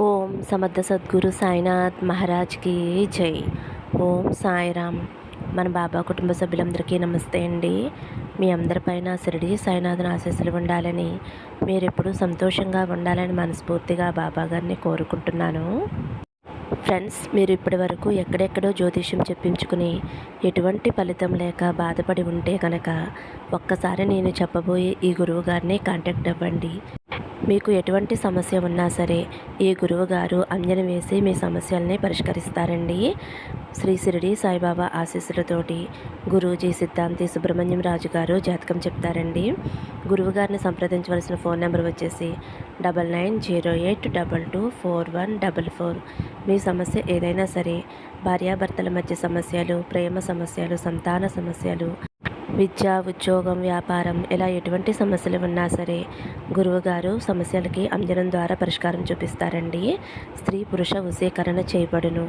ఓం సమర్థ సద్గురు సాయినాథ్ మహారాజ్కి జై. ఓం సాయిరామ్. మన బాబా కుటుంబ సభ్యులందరికీ నమస్తే అండి. మీ అందరిపైన షిరిడి సాయినాథ్ని ఆశీస్సులు ఉండాలని మీరెప్పుడు సంతోషంగా ఉండాలని మనస్ఫూర్తిగా బాబా గారిని కోరుకుంటున్నాను. ఫ్రెండ్స్ మీరు ఇప్పటి వరకు ఎక్కడెక్కడో జ్యోతిష్యం చెప్పించుకుని ఎటువంటి ఫలితం లేక బాధపడి ఉంటే కనుక ఒక్కసారి నేను చెప్పబోయే ఈ గురువు గారిని కాంటాక్ట్ అవ్వండి. మీకు ఎటువంటి సమస్య ఉన్నా సరే ఈ గురువు గారు అంజన వేసి మీ సమస్యల్ని పరిష్కరిస్తారండి. శ్రీ సిరిడి సాయిబాబా ఆశీస్సులతోటి గురూజీ సిద్ధాంతి సుబ్రహ్మణ్యం రాజు గారు జాతకం చెప్తారండి. గురువు గారిని సంప్రదించవలసిన ఫోన్ నెంబర్ వచ్చేసి double nine zero eight double two four one double four. మీ సమస్య ఏదైనా సరే భార్యాభర్తల మధ్య సమస్యలు ప్రేమ సమస్యలు సంతాన సమస్యలు విద్య ఉద్యోగం వ్యాపారం ఇలా ఎటువంటి సమస్యలు ఉన్నా సరే గురువుగారు సమస్యలకి అంజనం ద్వారా పరిష్కారం చూపిస్తారండి. స్త్రీ పురుష వశీకరణ చేయబడును.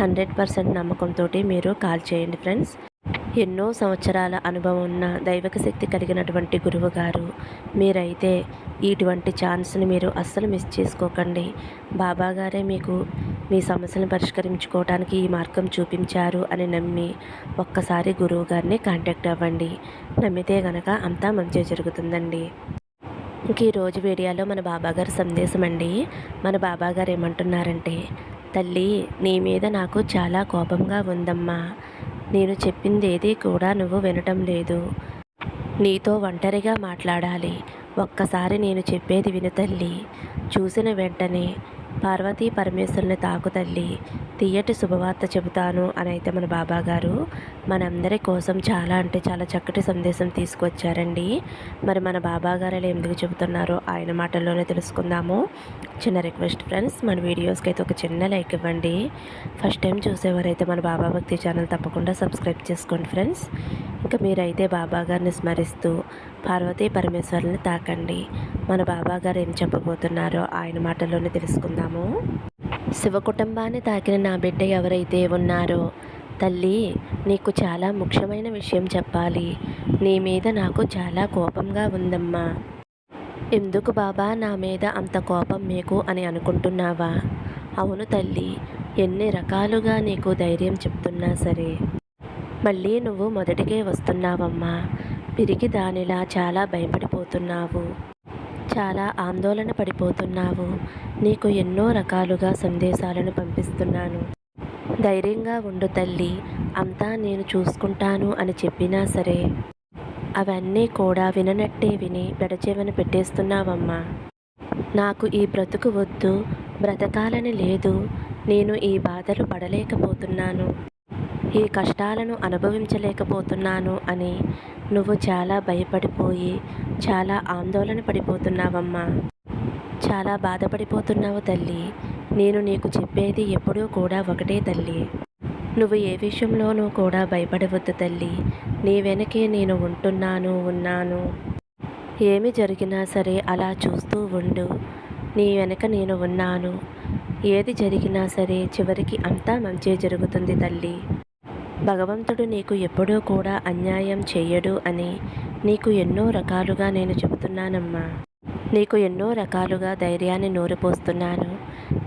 హండ్రెడ్ పర్సెంట్ నమ్మకంతో మీరు కాల్ చేయండి ఫ్రెండ్స్. ఎన్నో సంవత్సరాల అనుభవం ఉన్న దైవక శక్తి కలిగినటువంటి గురువు గారు మీరైతే ఇటువంటి ఛాన్స్ని మీరు అస్సలు మిస్ చేసుకోకండి. బాబా గారే మీకు మీ సమస్యలను పరిష్కరించుకోవడానికి ఈ మార్గం చూపించారు అని నమ్మి ఒక్కసారి గురువు గారిని కాంటాక్ట్ అవ్వండి. నమ్మితే గనక అంతా మంచి జరుగుతుందండి. ఇంక ఈరోజు వీడియోలో మన బాబాగారి సందేశం అండి. మన బాబాగారు ఏమంటున్నారంటే తల్లి నీ మీద నాకు చాలా కోపంగా ఉందమ్మా. నేను చెప్పింది కూడా నువ్వు వినటం లేదు. నీతో ఒంటరిగా మాట్లాడాలి. ఒక్కసారి నేను చెప్పేది విను తల్లి. చూసిన వెంటనే పార్వతీ పరమేశ్వరుని తాకు తల్లి తీయటి శుభవార్త చెబుతాను అని అయితే మన బాబా గారు మనందరి కోసం చాలా అంటే చాలా చక్కటి సందేశం తీసుకొచ్చారండి. మరి మన బాబా గారు ఎందుకు చెబుతున్నారో ఆయన మాటల్లోనే తెలుసుకుందాము. చిన్న రిక్వెస్ట్ ఫ్రెండ్స్ మన వీడియోస్కి అయితే ఒక చిన్న లైక్ ఇవ్వండి. ఫస్ట్ టైం చూసేవారైతే మన బాబా భక్తి ఛానల్ తప్పకుండా సబ్స్క్రైబ్ చేసుకోండి ఫ్రెండ్స్. ఇంకా మీరైతే బాబా గారిని స్మరిస్తూ పార్వతీ పరమేశ్వరుని తాకండి. మన బాబా గారు ఏం చెప్పబోతున్నారో ఆయన మాటల్లోనే తెలుసుకుందాం తెలుసుకుందాము శివ కుటుంబాన్ని తాకిన నా బిడ్డ ఎవరైతే ఉన్నారో తల్లి నీకు చాలా ముఖ్యమైన విషయం చెప్పాలి. నీ మీద నాకు చాలా కోపంగా ఉందమ్మా. ఎందుకు బాబా నా మీద అంత కోపం మీకు అని అనుకుంటున్నావా? అవును తల్లి ఎన్ని రకాలుగా నీకు ధైర్యం చెప్తున్నా సరే. మళ్ళీ నువ్వు మొదటికే వస్తున్నావమ్మా. పిరికి దానిలా చాలా భయపడిపోతున్నావు. చాలా ఆందోళన పడిపోతున్నావు. నీకు ఎన్నో రకాలుగా సందేశాలను పంపిస్తున్నాను. ధైర్యంగా ఉండు తల్లి. అంతా నేను చూసుకుంటాను అని చెప్పినా సరే. అవన్నీ కూడా విననట్టే విని పెడచెవన పెట్టేస్తున్నావమ్మా. నాకు ఈ బ్రతుకు వద్దు. బ్రతకాలని లేదు. నేను ఈ బాధలు పడలేకపోతున్నాను. ఈ కష్టాలను అనుభవించలేకపోతున్నాను అని నువ్వు చాలా భయపడిపోయి చాలా ఆందోళన పడిపోతున్నావమ్మా. చాలా బాధపడిపోతున్నావు తల్లి. నేను నీకు చెప్పేది ఎప్పుడూ కూడా ఒకటే తల్లి. నువ్వు ఏ విషయంలోనూ కూడా భయపడవద్దు తల్లి. నీ వెనకే నేను ఉంటున్నాను ఉన్నాను. ఏమి జరిగినా సరే అలా చూస్తూ ఉండు. నీ వెనక నేను ఉన్నాను. ఏది జరిగినా సరే చివరికి అంతా మంచి జరుగుతుంది తల్లి. భగవంతుడు నీకు ఎప్పుడూ కూడా అన్యాయం చెయ్యడు అని నీకు ఎన్నో రకాలుగా నేను చెబుతున్నానమ్మా. నీకు ఎన్నో రకాలుగా ధైర్యాన్ని నూరిపోస్తున్నాను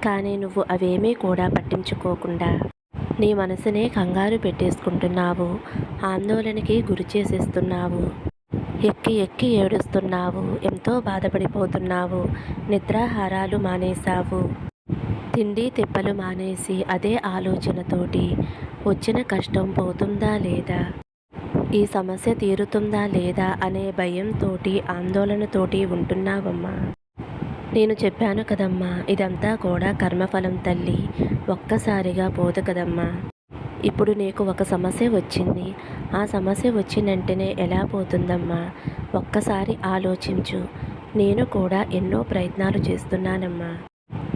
కానీ నువ్వు అవేమీ కూడా పట్టించుకోకుండా నీ మనసునే కంగారు పెట్టేసుకుంటున్నావు. ఆందోళనకి గురి చేసేస్తున్నావు. ఎక్కి ఎక్కి ఏడుస్తున్నావు. ఎంతో బాధపడిపోతున్నావు. నిద్రాహారాలు మానేశావు. తిండి తిప్పలు మానేసి అదే ఆలోచనతోటి వచ్చిన కష్టం పోతుందా లేదా? ఈ సమస్య తీరుతుందా లేదా అనే భయంతోటి ఆందోళనతోటి ఉంటున్నావమ్మా. నేను చెప్పాను కదమ్మా ఇదంతా కూడా కర్మఫలం తల్లి. ఒక్కసారిగా పోదు కదమ్మా. ఇప్పుడు నీకు ఒక సమస్య వచ్చింది. ఆ సమస్య వచ్చిన వెంటనే ఎలా పోతుందమ్మా? ఒక్కసారి ఆలోచించు. నేను కూడా ఎన్నో ప్రయత్నాలు చేస్తున్నానమ్మా.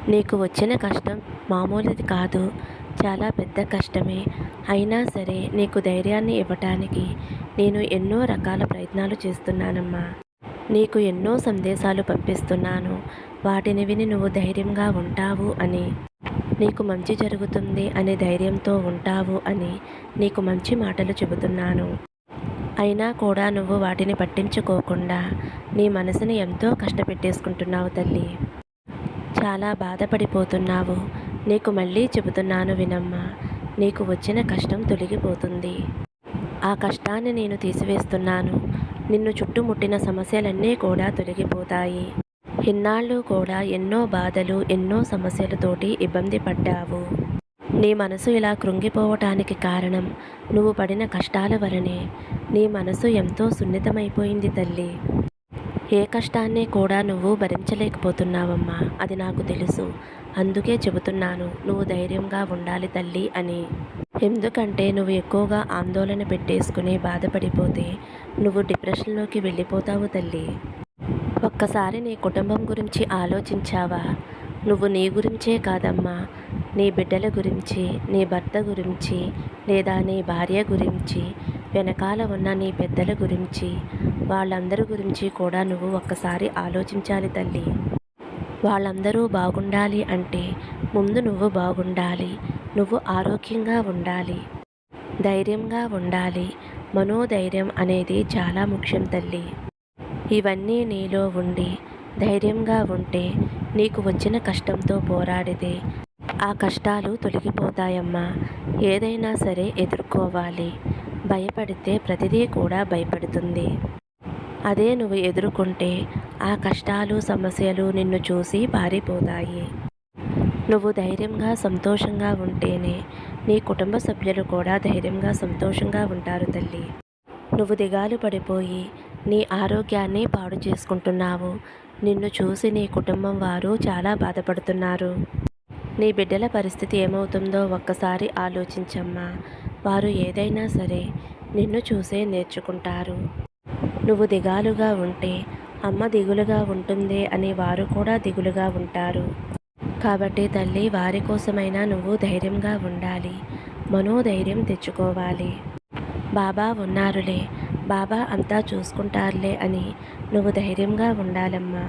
నీకు వచ్చిన కష్టం మామూలుది కాదు. చాలా పెద్ద కష్టమే. అయినా సరే నీకు ధైర్యాన్ని ఇవ్వటానికి నేను ఎన్నో రకాల ప్రయత్నాలు చేస్తున్నానమ్మా. నీకు ఎన్నో సందేశాలు పంపిస్తున్నాను. వాటిని విని నువ్వు ధైర్యంగా ఉంటావు అని. నీకు మంచి జరుగుతుంది అనే ధైర్యంతో ఉంటావు అని నీకు మంచి మాటలు చెబుతున్నాను. అయినా కూడా నువ్వు వాటిని పట్టించుకోకుండా నీ మనసుని ఎంతో కష్టపెట్టేసుకుంటున్నావు తల్లి. చాలా బాధపడిపోతున్నావు. నీకు మళ్ళీ చెబుతున్నాను వినమ్మా నీకు వచ్చిన కష్టం తొలగిపోతుంది. ఆ కష్టాన్ని నేను తీసివేస్తున్నాను. నిన్ను చుట్టుముట్టిన సమస్యలన్నీ కూడా తొలగిపోతాయి. ఇన్నాళ్ళు కూడా ఎన్నో బాధలు ఎన్నో సమస్యలతోటి ఇబ్బంది పడ్డావు. నీ మనసు ఇలా కృంగిపోవటానికి కారణం నువ్వు పడిన కష్టాల వలనే. నీ మనసు ఎంతో సున్నితమైపోయింది తల్లి. ఏ కష్టాన్ని కూడా నువ్వు భరించలేకపోతున్నావమ్మా అది నాకు తెలుసు. అందుకే చెబుతున్నాను నువ్వు ధైర్యంగా ఉండాలి తల్లి అని. ఎందుకంటే నువ్వు ఎక్కువగా ఆందోళన పెట్టేసుకుని బాధపడిపోతే నువ్వు డిప్రెషన్లోకి వెళ్ళిపోతావు తల్లి. ఒక్కసారి నీ కుటుంబం గురించి ఆలోచించావా? నువ్వు నీ గురించే కాదమ్మా. నీ బిడ్డల గురించి నీ భర్త గురించి లేదా నీ భార్య గురించి వెనకాల ఉన్న నీ పెద్దల గురించి వాళ్ళందరి గురించి కూడా నువ్వు ఒక్కసారి ఆలోచించాలి తల్లి. వాళ్ళందరూ బాగుండాలి అంటే ముందు నువ్వు బాగుండాలి నువ్వు ఆరోగ్యంగా ఉండాలి ధైర్యంగా ఉండాలి. మనోధైర్యం అనేది చాలా ముఖ్యం తల్లి. ఇవన్నీ నీలో ఉండి ధైర్యంగా ఉంటే నీకు వచ్చిన కష్టంతో పోరాడితే ఆ కష్టాలు తొలగిపోతాయమ్మా. ఏదైనా సరే ఎదుర్కోవాలి. భయపడితే ప్రతిదీ కూడా భయపడుతుంది. అదే నువ్వు ఎదుర్కొంటే ఆ కష్టాలు సమస్యలు నిన్ను చూసి పారిపోతాయి. నువ్వు ధైర్యంగా సంతోషంగా ఉంటేనే నీ కుటుంబ సభ్యులు కూడా ధైర్యంగా సంతోషంగా ఉంటారు తల్లి. నువ్వు దిగాలు పడిపోయి నీ ఆరోగ్యాన్ని పాడు చేసుకుంటున్నావు. నిన్ను చూసి నీ కుటుంబం వారు చాలా బాధపడుతున్నారు. నీ బిడ్డల పరిస్థితి ఏమవుతుందో ఒక్కసారి ఆలోచించమ్మా. వారు ఏదైనా సరే నిన్ను చూసే నేర్చుకుంటారు. నువ్వు దిగాలుగా ఉంటే అమ్మ దిగులుగా ఉంటుంది అని వారు కూడా దిగులుగా ఉంటారు. కాబట్టి తల్లి వారి కోసమైనా నువ్వు ధైర్యంగా ఉండాలి. మనోధైర్యం తెచ్చుకోవాలి. బాబా ఉన్నారులే. బాబా అంతా చూసుకుంటారులే అని నువ్వు ధైర్యంగా ఉండాలమ్మా.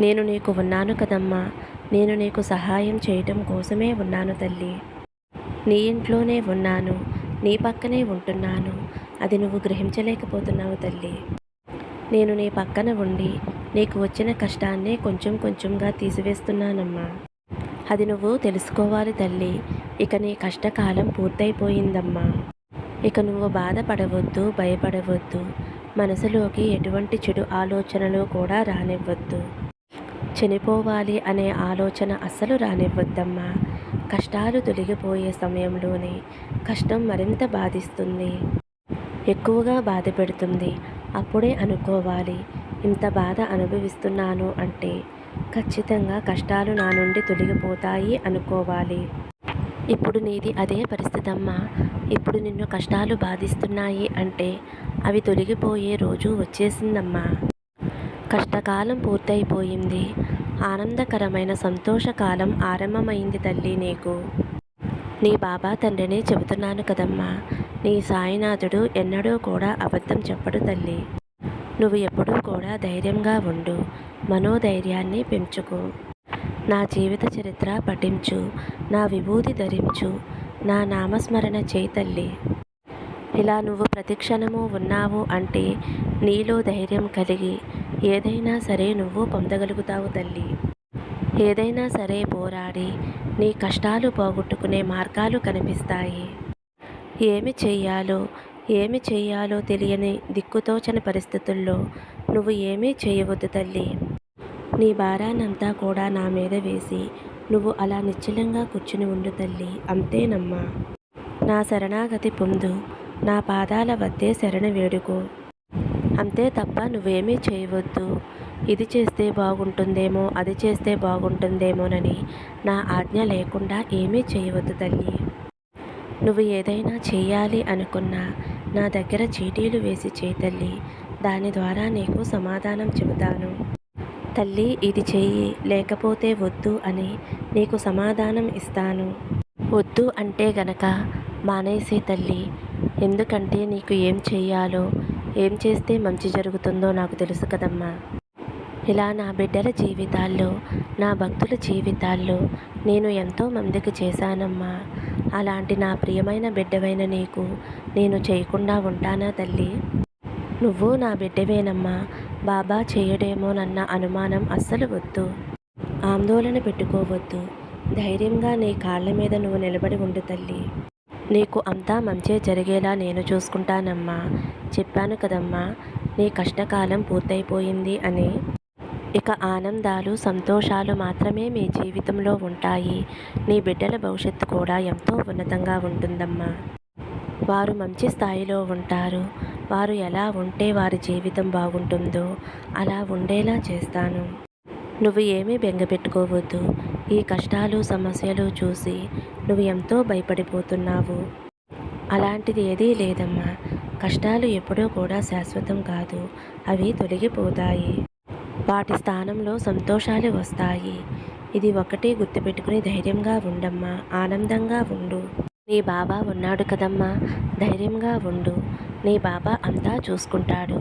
నేను నీకు ఉన్నాను కదమ్మా. నేను నీకు సహాయం చేయటం కోసమే ఉన్నాను తల్లి. నీ ఇంట్లోనే ఉన్నాను. నీ పక్కనే ఉంటున్నాను. అది నువ్వు గ్రహించలేకపోతున్నావు తల్లి. నేను నీ పక్కన ఉండి నీకు వచ్చిన కష్టాన్నే కొంచెం కొంచెంగా తీసివేస్తున్నానమ్మా. అది నువ్వు తెలుసుకోవాలి తల్లి. ఇక నీ కష్టకాలం పూర్తయిపోయిందమ్మా. ఇక నువ్వు బాధపడవద్దు భయపడవద్దు. మనసులోకి ఎటువంటి చెడు ఆలోచనలు కూడా రానివ్వద్దు. చనిపోవాలి అనే ఆలోచన అస్సలు రానివ్వద్దమ్మా. కష్టాలు తొలగిపోయే సమయంలోనే కష్టం మరింత బాధిస్తుంది. ఎక్కువగా బాధ పెడుతుంది. అప్పుడే అనుకోవాలి. ఇంత బాధ అనుభవిస్తున్నాను అంటే ఖచ్చితంగా కష్టాలు నా నుండి తొలగిపోతాయి అనుకోవాలి. ఇప్పుడు నీది అదే పరిస్థితి అమ్మా ఇప్పుడు నిన్ను కష్టాలు బాధిస్తున్నాయి అంటే అవి తొలగిపోయే రోజు వచ్చేసిందమ్మా. కష్టకాలం పూర్తయిపోయింది. ఆనందకరమైన సంతోషకాలం ఆరంభమైంది తల్లి నీకు. నీ బాబా తండ్రిని చెబుతున్నాను కదమ్మా. నీ సాయినాథుడు ఎన్నడూ కూడా అబద్ధం చెప్పడు తల్లి. నువ్వు ఎప్పుడూ కూడా ధైర్యంగా ఉండు. మనోధైర్యాన్ని పెంచుకో. నా జీవిత చరిత్ర పఠించు. నా విభూతి ధరించు. నా నామస్మరణ చేతల్లి ఇలా నువ్వు ప్రతిక్షణము ఉన్నావు అంటే నీలో ధైర్యం కలిగి ఏదైనా సరే నువ్వు పొందగలుగుతావు తల్లి. ఏదైనా సరే పోరాడి నీ కష్టాలు పోగొట్టుకునే మార్గాలు కనిపిస్తాయి. ఏమి చెయ్యాలో ఏమి చెయ్యాలో తెలియని దిక్కుతోచని పరిస్థితుల్లో నువ్వు ఏమీ చేయవద్దు తల్లి. నీ భారానంతా కూడా నా మీద వేసి నువ్వు అలా నిశ్చలంగా కూర్చుని ఉండు తల్లి. అంతేనమ్మా. నా శరణాగతి పొందు నా పాదాల వద్దే శరణ వేడుకో. అంతే తప్ప నువ్వేమీ చేయవద్దు. ఇది చేస్తే బాగుంటుందేమో అది చేస్తే బాగుంటుందేమోనని నా ఆజ్ఞ లేకుండా ఏమీ చేయవద్దు తల్లి. నువ్వు ఏదైనా చేయాలి అనుకున్నా నా దగ్గర చీటీలు వేసి చేతల్లి దాని ద్వారా నీకు సమాధానం చెబుతాను. తల్లి ఇది చెయ్యి లేకపోతే వద్దు అని నీకు సమాధానం ఇస్తాను. వద్దు అంటే గనక మానేసే తల్లి. ఎందుకంటే నీకు ఏం చేయాలో ఏం చేస్తే మంచి జరుగుతుందో నాకు తెలుసు కదమ్మా. ఇలా నా బిడ్డల జీవితాల్లో నా భక్తుల జీవితాల్లో నేను ఎంతో మందికి చేశానమ్మా. అలాంటి నా ప్రియమైన బిడ్డవైన నీకు నేను చేయకుండా ఉంటానా తల్లి? నువ్వు నా బిడ్డవేనమ్మా. బాబా చేయడేమోనన్న అనుమానం అస్సలు వద్దు. ఆందోళన పెట్టుకోవద్దు. ధైర్యంగా నీ కాళ్ళ మీద నువ్వు నిలబడి ఉండు తల్లి. నీకు అంతా మంచే జరిగేలా నేను చూసుకుంటానమ్మా. చెప్పాను కదమ్మా నీ కష్టకాలం పూర్తయిపోయింది అని. ఇక ఆనందాలు సంతోషాలు మాత్రమే మీ జీవితంలో ఉంటాయి. నీ బిడ్డల భవిష్యత్తు కూడా ఎంతో ఉన్నతంగా ఉంటుందమ్మా. వారు మంచి స్థాయిలో ఉంటారు. వారు ఎలా ఉంటే వారి జీవితం బాగుంటుందో అలా ఉండేలా చేస్తాను. నువ్వు ఏమీ బెంగపెట్టుకోవద్దు ఈ కష్టాలు సమస్యలు చూసి నువ్వు ఎంతో భయపడిపోతున్నావు. అలాంటిది ఏదీ లేదమ్మా. కష్టాలు ఎప్పుడూ కూడా శాశ్వతం కాదు. అవి తొలగిపోతాయి. వాటి స్థానంలో సంతోషాలు వస్తాయి. ఇది ఒకటి గుర్తుపెట్టుకుని ధైర్యంగా ఉండమ్మా. ఆనందంగా ఉండు. నీ బాబా ఉన్నాడు కదమ్మా. ధైర్యంగా ఉండు. నీ బాబా అంతా చూసుకుంటాడు.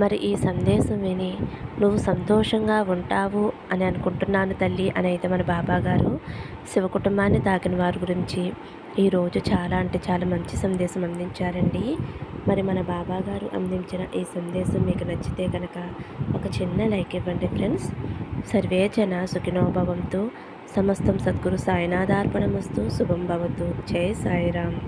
మరి ఈ సందేశం విని నువ్వు సంతోషంగా ఉంటావు అని అనుకుంటున్నాను తల్లి అని అయితే మన బాబా గారు. శివ కుటుంబాన్ని తాకిన వారి గురించి ఈరోజు చాలా అంటే చాలా మంచి సందేశం అందించారండి. మరి మన బాబా గారు అందించిన ఈ సందేశం మీకు నచ్చితే కనుక ఒక చిన్న లైక్ ఇవ్వండి ఫ్రెండ్స్. సర్వే జన సుఖినోభవంతో సమస్తం సద్గురు సాయినాథార్పణమస్తు. శుభం భవతు. జై సాయిరామ్.